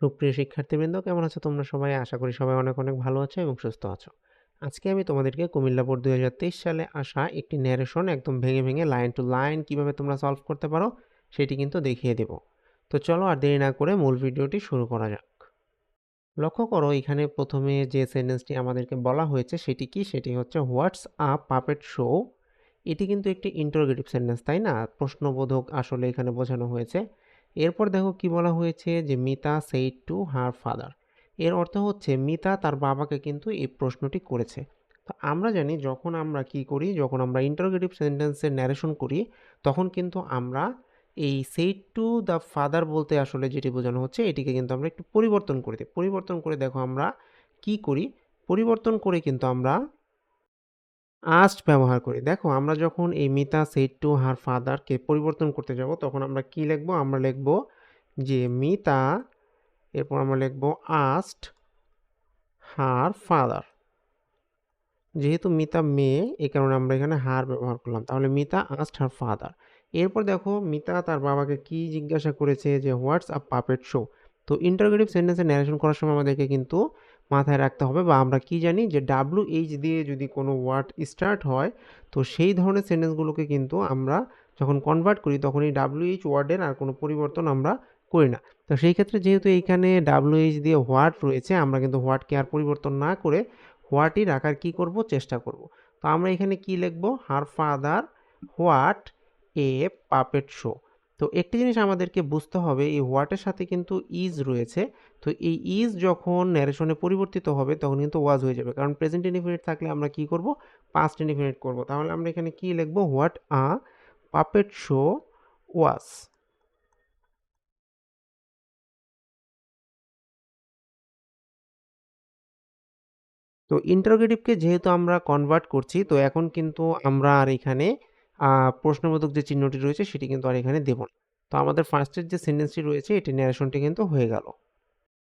সুপ্রিয় শিক্ষার্থীবৃন্দ কেমন আছো তোমরা সবাই? আশা করি সবাই অনেক, অনেক ভালো আছো এবং সুস্থ আছো। আজকে আমি তোমাদেরকে কুমিল্লা বোর্ড ২০২৩ সালে আসা একটি ন্যারেশন একদম ভেঙে, ভেঙে লাইন টু লাইন কীভাবে তোমরা সলভ করতে পারো সেটি কিন্তু দেখিয়ে দেব। তো চলো আর দেরি না করে মূল ভিডিওটি শুরু করা যাক। লক্ষ্য করো এখানে প্রথমে যে সেন্টেন্সটি আমাদেরকে বলা হয়েছে সেটি কি? সেটি হচ্ছে হোয়াটস আ পাপেট শো? এটি কিন্তু একটি ইন্টারোগেটিভ সেন্টেন্স তাই না? প্রশ্নবোধক আসলে এখানে বোঝানো হয়েছে। এরপর দেখো কি বলা হয়েছে যে Mita said to her father এর অর্থ হচ্ছে মিতা তার বাবাকে কিন্তু এই প্রশ্নটি করেছে। তো আমরা জানি যখন আমরা কি করি, যখন আমরা ইন্টারোগেটিভ সেন্টেন্সের ন্যারেশন করি, তখন কিন্তু আমরা এই সেইড টু দ্য ফাদার বলতে আসলে যেটি বোঝানো হচ্ছে, এটিকে কিন্তু আমরা একটু পরিবর্তন করে দিই। পরিবর্তন করে দেখো আমরা কি করি? পরিবর্তন করে কিন্তু আমরা আস্ট ব্যবহার করি। দেখো, আমরা যখন এই মিতা সেট টু হার ফাদারকে পরিবর্তন করতে যাব, তখন আমরা কি লিখব? আমরা লিখব যে মিতা, এরপর আমরা লিখব আস্ট, হার ফাদার। যেহেতু মিতা মেয়ে এই কারণে আমরা এখানে হার ব্যবহার করলাম। তাহলে মিতা, আস্ট, হার ফাদার। এরপর দেখো, মিতা তার বাবাকে কি জিজ্ঞাসা করেছে যে, হোয়াটস আ পাপেট শো? তো ইন্টারোগেটিভ সেন্টেন্সে ন্যারেশন করার সময় আমাদেরকে কিন্তু মাথায় রাখতে হবে বা আমরা কি জানি যে ডাব্লু এইচ দিয়ে যদি কোনো ওয়ার্ড স্টার্ট হয়, তো সেই ধরনের সেন্টেন্সগুলোকে কিন্তু আমরা যখন কনভার্ট করি, তখন এই ডাব্লু এইচ ওয়ার্ডের আর কোনো পরিবর্তন আমরা করি না। তো সেই ক্ষেত্রে যেহেতু এইখানে ডাব্লু এইচ দিয়ে হোয়াট রয়েছে, আমরা কিন্তু হোয়াটকে আর পরিবর্তন না করে হোয়াটই রাখার কি করব? চেষ্টা করব। তো আমরা এখানে কি লিখব? Her father what a puppet show তো একটি জিনিস আমাদেরকে বুঝতে হবে, এই হোয়াটের সাথে কিন্তু ইজ রয়েছে। তো এই ইজ যখন ন্যারেশনে পরিবর্তিত হবে, তখন কিন্তু ওয়াজ হয়ে যাবে। কারণ প্রেজেন্ট ইনডিফিনিট থাকলে আমরা কি করব? পাস্ট ইনডিফিনিট করব। তাহলে আমরা এখানে কি লিখব? What a puppet show was তো ইন্টারোগেটিভকে যেহেতু আমরা কনভার্ট করছি, তো এখন কিন্তু আমরা আর এখানে প্রশ্নবোধক যে চিহ্নটি রয়েছে সেটি কিন্তু আর এখানে দেব না। তো আমাদের ফার্স্টের যে সেন্টেন্সটি রয়েছে, এটি ন্যারেশনটি কিন্তু হয়ে গেল।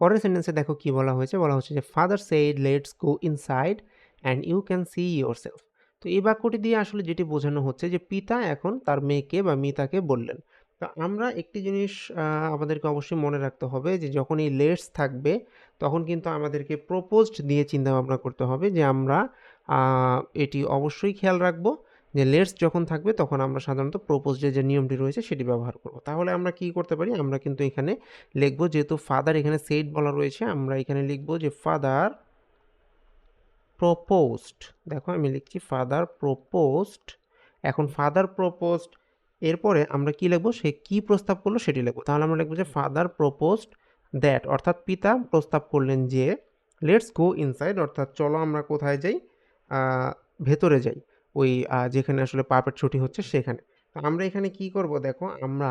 পরের সেন্টেন্সে দেখো কি বলা হয়েছে? বলা হচ্ছে যে father said let's go inside and you can see yourself তো এই বাক্যটি দিয়ে আসলে যেটি বোঝানো হচ্ছে যে, পিতা এখন তার মেয়েকে বা মিতাকে বললেন। তো আমরা একটি জিনিস আমাদেরকে অবশ্যই মনে রাখতে হবে যে, যখন এই লেটস থাকবে, তখন কিন্তু আমাদেরকে প্রপোজড দিয়ে চিন্তা ভাবনা করতে হবে যে, আমরা এটি অবশ্যই খেয়াল রাখব। যে লেটস যখন থাকবে তখন আমরা সাধারণত প্রপোজডের যে নিয়মটি রয়েছে সেটি ব্যবহার করব। তাহলে আমরা কি করতে পারি? আমরা কিন্তু এখানে লিখব যেহেতু ফাদার এখানে সেট বলা রয়েছে, আমরা এখানে লিখব যে ফাদার প্রপোজড দেখো আমি লিখছি ফাদার প্রপোজড এখন ফাদার প্রপোজড এরপরে আমরা কি লিখব? সে কি প্রস্তাব করল সেটি লিখব। তাহলে আমরা লিখব যে ফাদার প্রপোজড দ্যাট অর্থাৎ পিতা প্রস্তাব করলেন যে লেটস গো ইনসাইড অর্থাৎ চলো আমরা কোথায় যাই? ভেতরে যাই। ওই যেখানে আসলে পাপেট ছুটি হচ্ছে সেখানে। তো আমরা এখানে কি করব দেখো, আমরা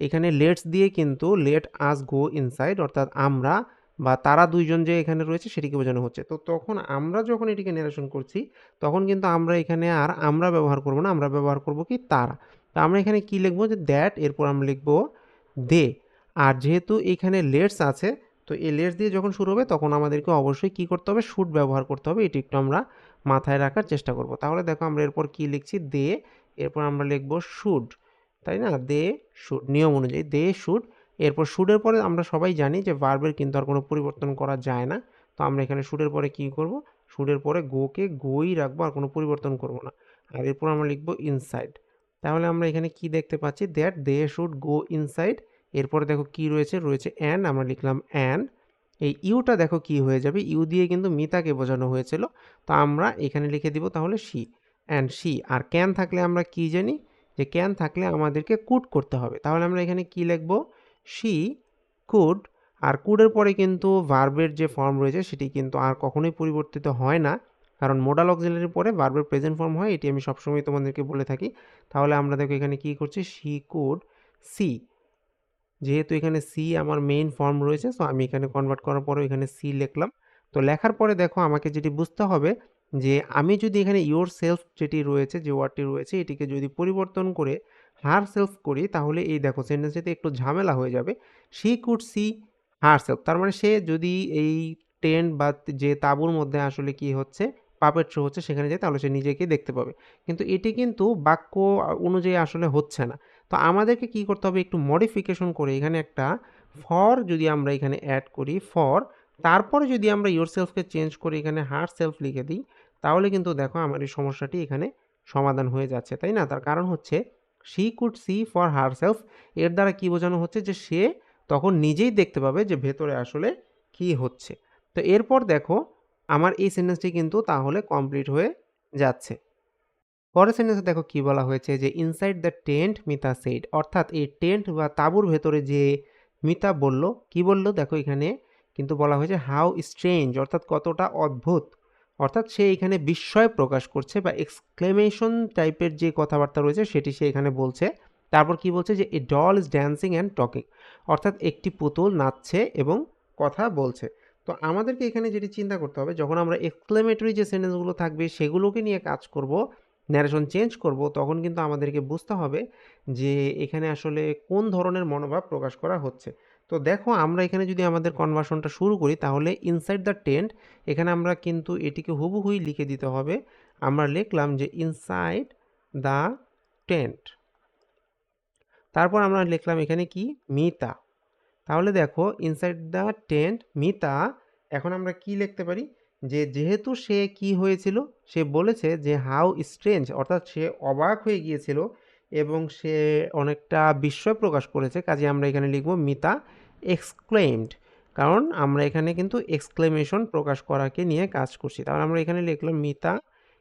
এখানে লেটস দিয়ে কিন্তু লেট আস গো ইনসাইড, অর্থাৎ আমরা বা তারা দুইজন যে এখানে রয়েছে সেটিকে বোঝানো হচ্ছে। তো তখন আমরা যখন এটিকে নিরাসন করছি, তখন কিন্তু আমরা এখানে আর আমরা ব্যবহার করব না, আমরা ব্যবহার করব কি তারা। তো আমরা এখানে কি লিখব যে দ্যাট এরপর আমরা লিখব দে আর যেহেতু এখানে লেটস আছে, তো এই লেটস দিয়ে যখন শুরু হবে তখন আমাদেরকে অবশ্যই কি করতে হবে শুট ব্যবহার করতে হবে। এটি একটু আমরা মাথায় রাখার চেষ্টা করব। তাহলে দেখো আমরা এরপর কি লিখছি? দে, এরপর আমরা লিখব শুড, তাই না? দে, শুড, নিয়ম অনুযায়ী দে, শুড, এরপর শুডের পরে আমরা সবাই জানি যে ভার্বের কিন্তু আর কোনো পরিবর্তন করা যায় না। তো আমরা এখানে শুডের পরে কি করব? শুডের পরে গোকে গোই রাখব আর কোনো পরিবর্তন করব না। আর এরপর আমরা লিখব ইনসাইড তাহলে আমরা এখানে কি দেখতে পাচ্ছি? That they should go inside. এরপরে দেখো কি রয়েছে? রয়েছে অ্যান্ড আমরা লিখলাম অ্যান্ড এই ইউটা দেখো কি হয়ে যাবে? ইউ দিয়ে কিন্তু মিতাকে বোঝানো হয়েছিল। তো আমরা এখানে লিখে দিব তাহলে C. And see. R can থাকলে আমরা কি জানি? যে ক্যান থাকলে আমাদেরকে কুড করতে হবে। তাহলে আমরা এখানে কি লিখব? সি কুড আর কুডের পরে কিন্তু ভার্বের যে ফর্ম রয়েছে, সেটি কিন্তু আর কখনোই পরিবর্তিত হয় না। কারণ মোডাল অক্সিলারির পরে ভার্বের প্রেজেন্ট ফর্ম হয়, এটি আমি সবসময় তোমাদেরকে বলে থাকি। তাহলে আমরা দেখো এখানে কি করছি? সি কুড সি যেহেতু এখানে সি আমার মেইন ফর্ম রয়েছে সো আমি এখানে কনভার্ট করার পরেও এখানে সি লিখলাম। তো লেখার পরে দেখো আমাকে যেটি বুঝতে হবে, যে আমি যদি এখানে ইয়োর সেলফ যেটি রয়েছে, যে ওয়ার্ডটি রয়েছে, এটিকে যদি পরিবর্তন করে হার সেলফ করি, তাহলে এই দেখো সেন্টেন্সটিতে একটু ঝামেলা হয়ে যাবে। She could see herself তার মানে সে যদি এই টেন্ট বা যে তাঁবুর মধ্যে আসলে কি হচ্ছে পাপের শো হচ্ছে, সেখানে যায়, তাহলে সে নিজেকে দেখতে পাবে। কিন্তু এটি কিন্তু বাক্য অনুযায়ী আসলে হচ্ছে না। তো আমাদেরকে কি করতে হবে? একটু মডিফিকেশন করে এখানে একটা ফর যদি আমরা এখানে অ্যাড করি ফর তারপরে যদি আমরা ইয়োর সেলফকে চেঞ্জ করে এখানে হার সেলফ লিখে দিই, তাহলে কিন্তু দেখো আমার এই সমস্যাটি এখানে সমাধান হয়ে যাচ্ছে, তাই না? তার কারণ হচ্ছে she could see for herself এর দ্বারা কি বোঝানো হচ্ছে যে সে তখন নিজেই দেখতে পাবে যে ভেতরে আসলে কি হচ্ছে। তো এরপর দেখো, আমার এই সেন্টেন্সটি কিন্তু তাহলে কমপ্লিট হয়ে যাচ্ছে। পরের সেন্টেন্সে দেখো কি বলা হয়েছে যে inside the tent Mita said অর্থাৎ এই টেন্ট বা তাঁবুর ভেতরে যে মিতা বলল, কি বলল? দেখো এখানে কিন্তু বলা হয়েছে হাউ স্ট্রেঞ্জ অর্থাৎ কতটা অদ্ভুত। অর্থাৎ সে এখানে বিস্ময় প্রকাশ করছে বা এক্সক্লেমেশন টাইপের যে কথাবার্তা রয়েছে সেটি সে এখানে বলছে। তারপর কি বলছে যে a doll is dancing and talking অর্থাৎ একটি পুতুল নাচছে এবং কথা বলছে। তো আমাদেরকে এখানে যেটি চিন্তা করতে হবে, যখন আমরা এক্সক্লেমেটরি যে সেন্টেন্সগুলো থাকবে সেগুলোকে নিয়ে কাজ করব ন্যারেশন চেঞ্জ করব, তখন কিন্তু আমাদেরকে বুঝতে হবে যে এখানে আসলে কোন ধরনের মনোভাব প্রকাশ করা হচ্ছে। তো দেখো, আমরা এখানে যদি আমাদের কনভার্সনটা শুরু করি, তাহলে ইনসাইড দ্য টেন্ট এখানে আমরা কিন্তু এটিকে হুবহুই লিখে দিতে হবে। আমরা লিখলাম যে ইনসাইড দ্য টেন্ট তারপর আমরা লিখলাম এখানে কি? মিতা। তাহলে দেখো ইনসাইড দ্য টেন্ট মিতা, এখন আমরা কি লিখতে পারি? যে যেহেতু সে কি হয়েছিল, সে বলেছে যে হাউ স্ট্রেঞ্জ, অর্থাৎ সে অবাক হয়ে গিয়েছিল এবং সে অনেকটা বিস্ময় প্রকাশ করেছে। কাজে আমরা এখানে লিখব মিতা এক্সক্লেমড কারণ আমরা এখানে কিন্তু এক্সক্লেমেশন প্রকাশ করাকে নিয়ে কাজ করছি। তাহলে আমরা এখানে লিখলাম মিতা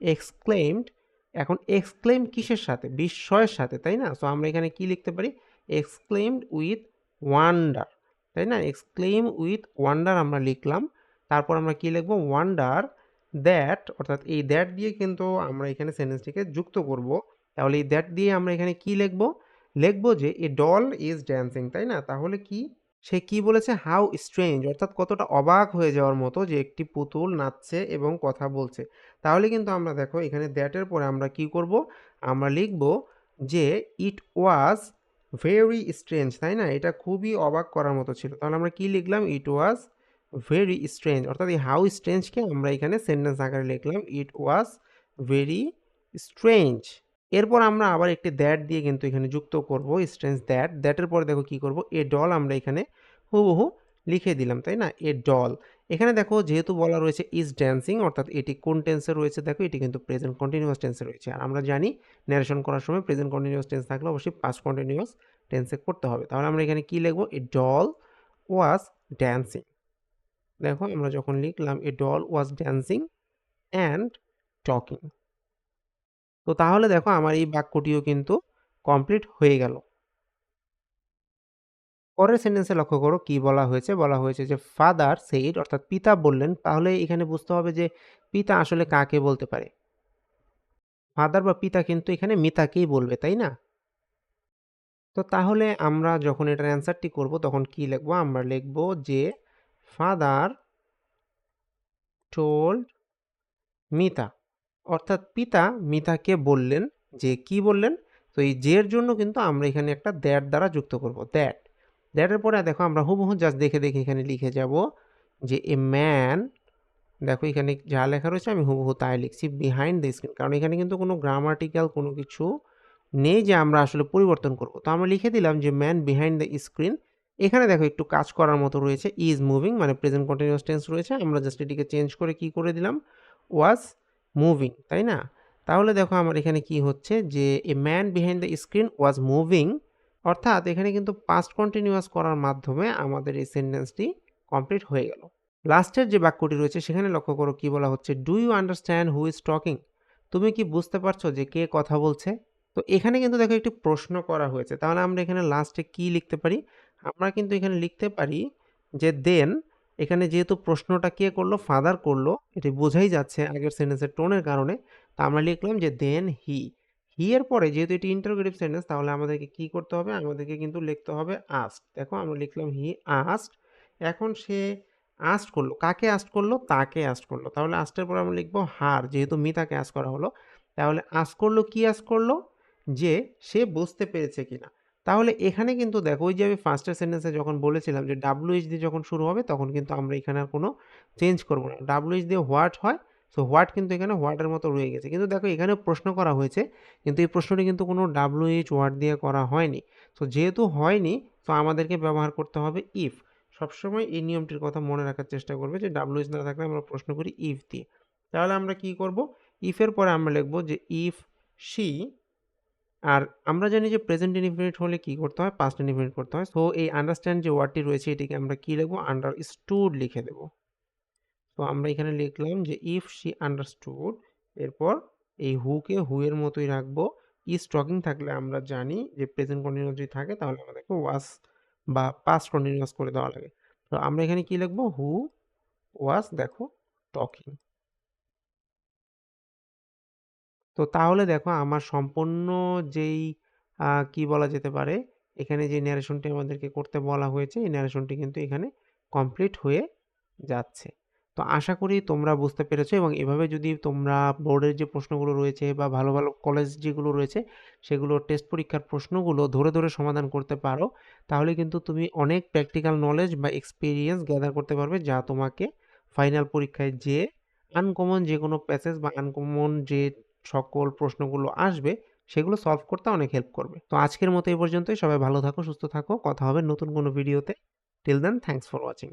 এক্সক্লেমড এখন এক্সক্লেম কিসের সাথে? বিস্ময়ের সাথে, তাই না? সো আমরা এখানে কি লিখতে পারি? এক্সক্লেমড উইথ ওয়ান্ডার, তাই না? এক্সক্লেম উইথ ওয়ান্ডার আমরা লিখলাম। তারপর আমরা কি লিখব? ওয়ান্ডার দ্যাট অর্থাৎ এই দ্যাট দিয়ে কিন্তু আমরা এখানে সেন্টেন্সটিকে যুক্ত করব। তাহলে এই দ্যাট দিয়ে আমরা এখানে কি লিখব? লিখব যে এ ডল ইজ ড্যান্সিং তাই না? তাহলে কি? সে কি বলেছে? হাউ স্ট্রেঞ্জ অর্থাৎ কতটা অবাক হয়ে যাওয়ার মতো যে একটি পুতুল নাচছে এবং কথা বলছে। তাহলে কিন্তু আমরা দেখো এখানে দ্যাটের পরে আমরা কি করব? আমরা লিখব যে ইট ওয়াজ ভেরি স্ট্রেঞ্জ তাই না? এটা খুবই অবাক করার মতো ছিল। তাহলে আমরা কি লিখলাম? ইট ওয়াজ ভেরি স্ট্রেঞ্জ অর্থাৎ এই হাউ স্ট্রেঞ্জকে আমরা এখানে সেন্টেন্স আকারে লিখলাম। ইট ওয়াজ ভেরি স্ট্রেঞ্জ এরপর আমরা আবার একটি দ্যাট দিয়ে কিন্তু এখানে যুক্ত করব স্ট্রেঞ্জ দ্যাট দ্যাটের পরে দেখো কি করব? এ ডল আমরা এখানে হুবহু লিখে দিলাম, তাই না? এ ডল এখানে দেখো যেহেতু বলা রয়েছে ইজ ড্যান্সিং অর্থাৎ এটি কোন টেন্সে রয়েছে? দেখো এটি কিন্তু প্রেজেন্ট কন্টিনিউয়াস টেন্সে রয়েছে। আর আমরা জানি ন্যারেশন করার সময় প্রেজেন্ট কন্টিনিউয়াস টেন্স থাকলে অবশ্যই পাস্ট কন্টিনিউয়াস টেন্সে করতে হবে। তাহলে আমরা এখানে কি লিখব? এ ডল ওয়াজ ড্যান্সিং দেখো আমরা যখন লিখলাম a doll was dancing and talking তো তাহলে দেখো আমার এই বাক্যটিও কিন্তু কমপ্লিট হয়ে গেল। পরের সেন্টেন্সে লক্ষ্য করো কি বলা হয়েছে? বলা হয়েছে যে ফাদার সেইড অর্থাৎ পিতা বললেন, তাহলে এখানে বুঝতে হবে যে পিতা আসলে কাকে বলতে পারে। ফাদার বা পিতা কিন্তু এখানে মিতাকেই বলবে, তাই না? তো তাহলে আমরা যখন এটার অ্যান্সারটি করব, তখন কি লিখব? আমরা লিখব যে ফাদার টোল্ড মিতা। অর্থাৎ পিতা মিতাকে বললেন যে, কি বললেন? তো এই জের জন্য কিন্তু আমরা এখানে একটা দ্যাট দ্বারা যুক্ত করব। দ্যাট দ্যাটের পরে দেখো আমরা হুবহু জাস্ট দেখে দেখে এখানে লিখে যাব যে, এ ম্যান দেখো এখানে যা লেখা রয়েছে আমি হুবহু তাই লিখছি, বিহাইন্ড দ্য স্ক্রিন কারণ এখানে কিন্তু কোনো গ্রামাটিক্যাল কোনো কিছু নেই যে আমরা আসলে পরিবর্তন করব। তো আমরা লিখে দিলাম যে, ম্যান বিহাইন্ড দ্য স্ক্রিন এখানে দেখো একটু কাজ করার মতো রয়েছে। ইজ মুভিং মানে প্রেজেন্ট কন্টিনিউয়াস টেন্স রয়েছে। আমরা জাস্ট এটিকে চেঞ্জ করে কি করে দিলাম? ওয়াজ মুভিং তাই না? তাহলে দেখো আমার এখানে কি হচ্ছে যে a man behind the screen was moving অর্থাৎ এখানে কিন্তু পাস্ট কন্টিনিউয়াস করার মাধ্যমে আমাদের এই সেন্টেন্সটি কমপ্লিট হয়ে গেল। লাস্টের যে বাক্যটি রয়েছে, সেখানে লক্ষ্য করো কি বলা হচ্ছে do you understand who is talking তুমি কি বুঝতে পারছ যে কে কথা বলছে? তো এখানে কিন্তু দেখো একটি প্রশ্ন করা হয়েছে। তাহলে আমরা এখানে লাস্টে কি লিখতে পারি? আমরা কিন্তু এখানে লিখতে পারি যে দেন, এখানে যেহেতু প্রশ্নটা কে করল? ফাদার করল। এটি বোঝাই যাচ্ছে আগের সেন্টেন্সের টোনের কারণে। তা আমরা লিখলাম যে দেন হি। হি এর পরে যেহেতু এটি ইন্টারোগেটিভ সেন্টেন্স তাহলে আমাদেরকে কি করতে হবে? আমাদেরকে কিন্তু লিখতে হবে আস্ট দেখো, আমরা লিখলাম হি আস্ট এখন সে আস্ট করল। কাকে আস্ট করল? তাকে আস্ট করল। তাহলে আস্টের পর আমরা লিখব হার, যেহেতু মিতাকে আস্ট করা হলো। তাহলে আস্ট করল, কি আস্ট করল? যে সে বুঝতে পেরেছে কিনা। তাহলে এখানে কিন্তু দেখো ওই যে আমি ফার্স্টের সেন্টেন্সে যখন বলেছিলাম যে ডাব্লিউএইচ দিয়ে যখন শুরু হবে তখন কিন্তু আমরা এখানে আর কোনো চেঞ্জ করব না। ডাব্লিউএইচ দিয়ে হোয়াট হয়? সো হোয়াট কিন্তু এখানে হোয়াটের মতো রয়ে গেছে। কিন্তু দেখো এখানে প্রশ্ন করা হয়েছে, কিন্তু এই প্রশ্নটি কিন্তু কোনো ডাব্লিউএইচ ওয়ার্ড দিয়ে করা হয়নি। সো যেহেতু হয়নি তো আমাদেরকে ব্যবহার করতে হবে ইফ সবসময় এই নিয়মটির কথা মনে রাখার চেষ্টা করবে যে ডাব্লিউএস না থাকলে আমরা প্রশ্ন করি ইফ দিয়ে। তাহলে আমরা কি করব? ইফের পরে আমরা লিখব যে ইফ শি আর আমরা জানি যে প্রেজেন্ট ইনডিফিনিট হলে কি করতে হয়? পাস্ট ইনডিফিনিট করতে হয়। সো এই আন্ডারস্ট্যান্ড যে ওয়ার্ডটি রয়েছে, এটিকে আমরা কি লিখব? আন্ডারস্টুড লিখে দেব। তো আমরা এখানে লিখলাম যে ইফ শি আন্ডারস্টুড এরপর এই হুকে হুয়ের মতোই রাখব। ইজ টকিং থাকলে আমরা জানি যে প্রেজেন্ট কন্টিনিউয়াস যদি থাকে, তাহলে আমাদেরকে ওয়াজ বা পাস্ট কন্টিনিউয়াস করে দেওয়া লাগে। তো আমরা এখানে কি লিখব? হু ওয়াজ দেখো টকিং তো তাহলে দেখো আমার সম্পূর্ণ যেই কি বলা যেতে পারে, এখানে যে ন্যারেশনটি আমাদেরকে করতে বলা হয়েছে, এই ন্যারেশনটি কিন্তু এখানে কমপ্লিট হয়ে যাচ্ছে। তো আশা করি তোমরা বুঝতে পেরেছ এবং এভাবে যদি তোমরা বোর্ডের যে প্রশ্নগুলো রয়েছে বা ভালো ভালো কলেজ যেগুলো রয়েছে, সেগুলো টেস্ট পরীক্ষার প্রশ্নগুলো ধরে ধরে সমাধান করতে পারো, তাহলে কিন্তু তুমি অনেক প্র্যাকটিক্যাল নলেজ বা এক্সপিরিয়েন্স গ্যাদার করতে পারবে, যা তোমাকে ফাইনাল পরীক্ষায় যে আনকমন যে কোনো প্যাসেজ বা আনকমন যে সকল প্রশ্নগুলো আসবে, সেগুলো সলভ করতে অনেক হেল্প করবে। তো আজকের মতো এই পর্যন্তই। সবাই ভালো থাকো, সুস্থ থাকো। কথা হবে নতুন কোনো ভিডিওতে till then thanks for watching